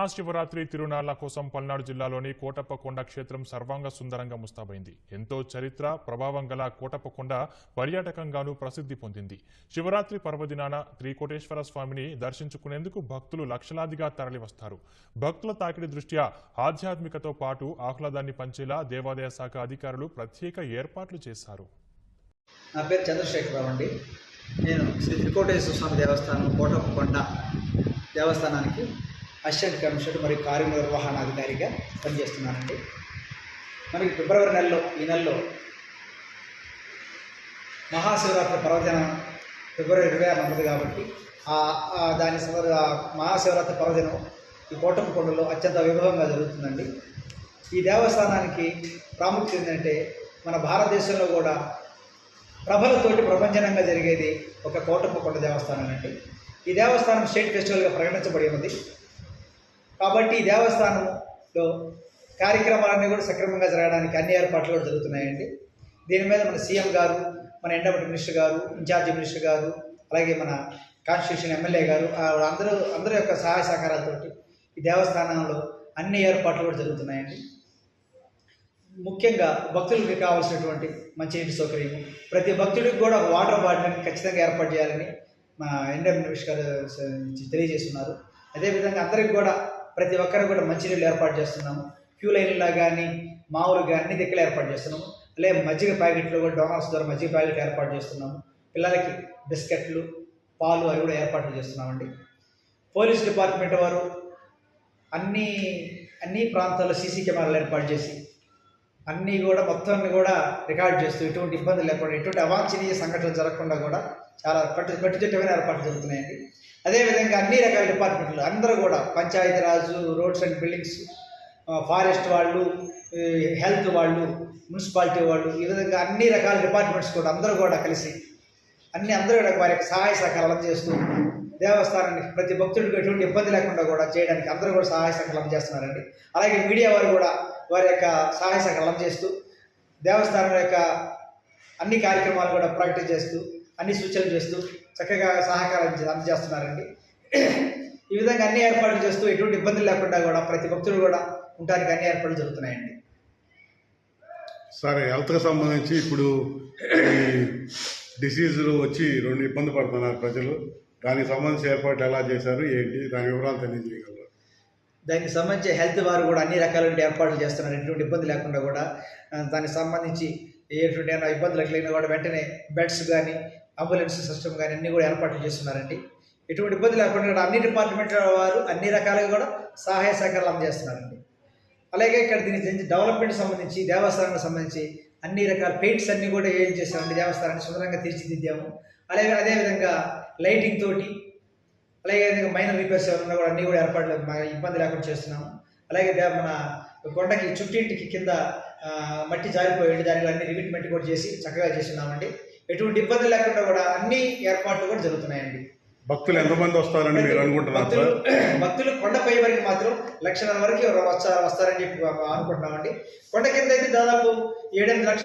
మహాశివరాత్రి తిరునాళ్ళ కోసం పల్నాడు జిల్లాలోని కోటప్పకొండ క్షేత్రం సర్వాంగ సుందరంగా ముస్తాబైంది. ఎంతో చరిత్ర ప్రభావం గల కోటప్పకొండ పర్యాటకంగానూ ప్రసిద్ధి పొందింది. శివరాత్రి పర్వదినాన త్రికోటేశ్వర స్వామిని దర్శించుకునేందుకు భక్తులు లక్షలాదిగా తరలివస్తారు. భక్తుల తాకిడి దృష్ట్యా ఆధ్యాత్మికతో పాటు ఆహ్లాదాన్ని పంచేలా దేవాదాయ శాఖ అధికారులు ప్రత్యేక ఏర్పాట్లు చేశారు. నా పేరు చంద్రశేఖరరావు అండి. నేను శ్రీ త్రికోటేశ్వర స్వామి దేవస్థానం కోటప్పకొండ దేవస్థానానికి అసిస్టెంట్ కమిషనర్ మరియు కార్యనిర్వహణాధికారిగా పనిచేస్తున్నానండి మనకి ఫిబ్రవరి నెలలో ఈ నెలలో మహాశివరాత్రి పర్వదినం ఫిబ్రవరి ఇరవై ఆరు ఉంటుంది కాబట్టి దాని సందర్భ మహాశివరాత్రి పర్వదినం ఈ కోటప్పకొండలో అత్యంత వైభవంగా జరుగుతుందండి. ఈ దేవస్థానానికి ప్రాముఖ్యత ఏంటంటే మన భారతదేశంలో కూడా ప్రభలతోటి ప్రపంచనంగా జరిగేది ఒక కోటప్పకొండ దేవస్థానం అండి ఈ దేవస్థానం స్టేట్ ఫెస్టివల్గా ప్రకటించబడి ఉంది కాబట్టి ఈ దేవస్థానంలో కార్యక్రమాలన్నీ కూడా సక్రమంగా జరగడానికి అన్ని ఏర్పాట్లు కూడా జరుగుతున్నాయండి. దీని మీద మన సీఎం గారు మన ఎండోమెంట్ మినిస్టర్ గారు ఇన్ఛార్జి మినిస్టర్ గారు అలాగే మన కాన్స్టిట్యూషన్ ఎమ్మెల్యే గారు అందరూ అందరి యొక్క సహాయ సహకారాలతోటి ఈ దేవస్థానంలో అన్ని ఏర్పాట్లు కూడా జరుగుతున్నాయండి. ముఖ్యంగా భక్తులకు కావాల్సినటువంటి మంచి నీటి సౌకర్యం. ప్రతి భక్తుడికి కూడా వాటర్ బాటిల్ని ఖచ్చితంగా ఏర్పాటు చేయాలని మా ఎండర్ మినిస్టర్ గారు తెలియజేస్తున్నారు. అదేవిధంగా అందరికి కూడా ప్రతి ఒక్కరికి కూడా మంచినీళ్ళు ఏర్పాటు చేస్తున్నాము. క్యూ లైన్లా కానీ మామూలుగా అన్ని దిక్కులు ఏర్పాటు చేస్తున్నాము. అలాగే మజ్జిగ ప్యాకెట్లు కూడా డోనర్స్ ద్వారా మజ్జిగ ప్యాకెట్ ఏర్పాటు చేస్తున్నాము. పిల్లలకి బిస్కెట్లు పాలు అవి కూడా ఏర్పాట్లు చేస్తున్నామండి. పోలీస్ డిపార్ట్మెంట్ వారు అన్ని అన్ని ప్రాంతాల్లో సీసీ కెమెరాలు ఏర్పాటు చేసి అన్నీ కూడా మొత్తాన్ని కూడా రికార్డ్ చేస్తూ ఎటువంటి ఇబ్బంది లేకుండా ఎటువంటి అవాంఛనీయ సంఘటనలు జరగకుండా కూడా చాలా కట్టు కట్టుదిట్టమైన ఏర్పాట్లు జరుగుతున్నాయండి. అదేవిధంగా అన్ని రకాల డిపార్ట్మెంట్లు అందరూ కూడా Panchayati Raj roads and buildings forest వాళ్ళు హెల్త్ వాళ్ళు మున్సిపాలిటీ వాళ్ళు ఈ విధంగా అన్ని రకాల డిపార్ట్మెంట్స్ కూడా అందరూ కూడా కలిసి అన్ని అందరూ కూడా వారి యొక్క సహాయ సహకారాలు అందజేస్తూ దేవస్థానానికి ప్రతి భక్తుడికి ఎటువంటి ఇబ్బంది లేకుండా కూడా చేయడానికి అందరూ కూడా సహాయ సహకారం అందజేస్తున్నారండి అలాగే మీడియా వారు కూడా వారి యొక్క సహాయ సహకారం అందజేస్తూ దేవస్థానం యొక్క అన్ని కార్యక్రమాలు కూడా ప్రకటన చేస్తూ అన్ని సూచనలు చేస్తూ చక్కగా సహకారం అంద- అందజేస్తున్నారండి ఈ విధంగా అన్ని ఏర్పాట్లు చేస్తూ ఎటువంటి ఇబ్బందులు లేకుండా కూడా ప్రతి భక్తుడు కూడా ఉండడానికి అన్ని ఏర్పాట్లు జరుగుతున్నాయండి. సరే హెల్త్కి సంబంధించి ఇప్పుడు ఈ డిసీజులు వచ్చి రెండు ఇబ్బంది పడుతున్నారు ప్రజలు. దానికి సంబంధించి ఏర్పాట్లు ఎలా చేశారు ఏంటి దాని వివరాలు తెలియజేయగలరు? దానికి సంబంధించి హెల్త్ వారు కూడా అన్ని రకాలైన ఏర్పాట్లు చేస్తున్నారు. ఎటువంటి ఇబ్బంది లేకుండా కూడా దానికి సంబంధించి ఎటువంటి ఇబ్బందులు కలిగినా కూడా వెంటనే బెడ్స్ కానీ అంబులెన్స్ సిస్టమ్ కానీ అన్ని కూడా ఏర్పాట్లు చేస్తున్నారండి. ఎటువంటి ఇబ్బంది లేకుండా కూడా అన్ని డిపార్ట్మెంట్ల వారు అన్ని రకాలుగా కూడా సహాయ సహకారాలు అందజేస్తున్నారండి. అలాగే ఇక్కడ దీనికి డెవలప్మెంట్ సంబంధించి దేవస్థానానికి సంబంధించి అన్ని రకాల పెయింట్స్ అన్ని కూడా ఏం చేసామండి దేవస్థానాన్ని సుందరంగా తీర్చిదిద్దాము. అలాగే అదేవిధంగా లైటింగ్ తోటి అలాగే మైనర్ రిపేర్స్ ఏమన్నా కూడా అన్ని కూడా ఏర్పాట్లు ఇబ్బంది లేకుండా చేస్తున్నాము. అలాగే మన కొండకి చుట్టింటికి కింద మట్టి జారిపోయింది దానికి అన్ని రిమిట్మెంట్ కూడా చేసి చక్కగా చేస్తున్నామండి. ఎటువంటి ఇబ్బంది లేకుండా కూడా అన్ని ఏర్పాట్లు కూడా జరుగుతున్నాయండి. భక్తులు ఎంతమంది వస్తారని మీరు అనుకుంటున్నారు భక్తులు సార్? భక్తులు కొండపై వరకు మాత్రం లక్షల వరకు వస్తారు వస్తారని చెప్పి అనుకుంటున్నామండి. కొండ కింద అయితే దాదాపు ఏడెనిమిది లక్షల